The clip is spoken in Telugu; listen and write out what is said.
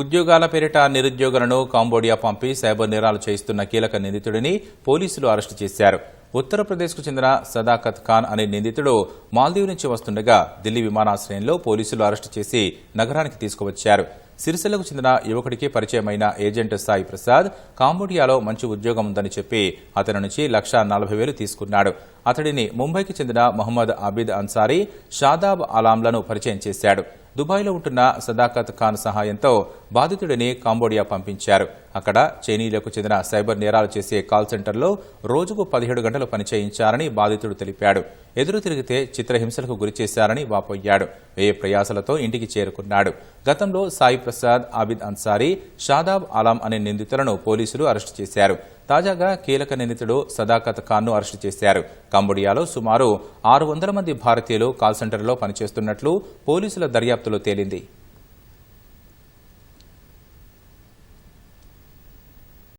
ఉద్యోగాల పేరిట నిరుద్యోగులను కాంబోడియా పంపి సైబర్ నేరాలు చేయిస్తున్న కీలక నిందితుడిని పోలీసులు అరెస్టు చేశారు. ఉత్తరప్రదేశ్కు చెందిన సదాకత్ ఖాన్ అనే నిందితుడు మాల్దీవ్ నుంచి వస్తుండగా ఢిల్లీ విమానాశ్రయంలో పోలీసులు అరెస్టు చేసి నగరానికి తీసుకువచ్చారు. సిరిసిల్లకు చెందిన యువకుడికి పరిచయమైన ఏజెంట్ సాయి ప్రసాద్ కాంబోడియాలో మంచి ఉద్యోగం ఉందని చెప్పి అతని నుంచి లక్షా నలభై వేలు తీసుకున్నాడు. అతడిని ముంబైకి చెందిన మహమ్మద్ అబీద్ అన్సారీ షాదాబ్ అలాంలను పరిచయం చేశాడు. దుబాయ్లో ఉంటున్న సదాకత్ ఖాన్ సహాయంతో బాధితుడిని కాంబోడియా పంపించారు. అక్కడ చైనీయులకు చెందిన సైబర్ నేరాలు చేసే కాల్ సెంటర్లో రోజుకు పదిహేడు గంటలు పనిచేయించారని బాధితుడు తెలిపాడు. ఎదురు తిరిగితే చిత్రహింసలకు గురిచేశారని వాపోయాడు. వేయ ప్రయాసలతో ఇంటికి చేరుకున్నాడు. గతంలో సాయి ప్రసాద్ ఆబిద్ అన్సారీ షాదాబ్ ఆలాం అనే నిందితులను పోలీసులు అరెస్టు చేశారు. తాజాగా కీలక నిందితుడు సదాకత్ ఖాన్ను అరెస్టు చేశారు. కంబోడియాలో సుమారు ఆరు వందల మంది భారతీయులు కాల్ సెంటర్లో పనిచేస్తున్నట్లు పోలీసుల దర్యాప్తులో తేలింది.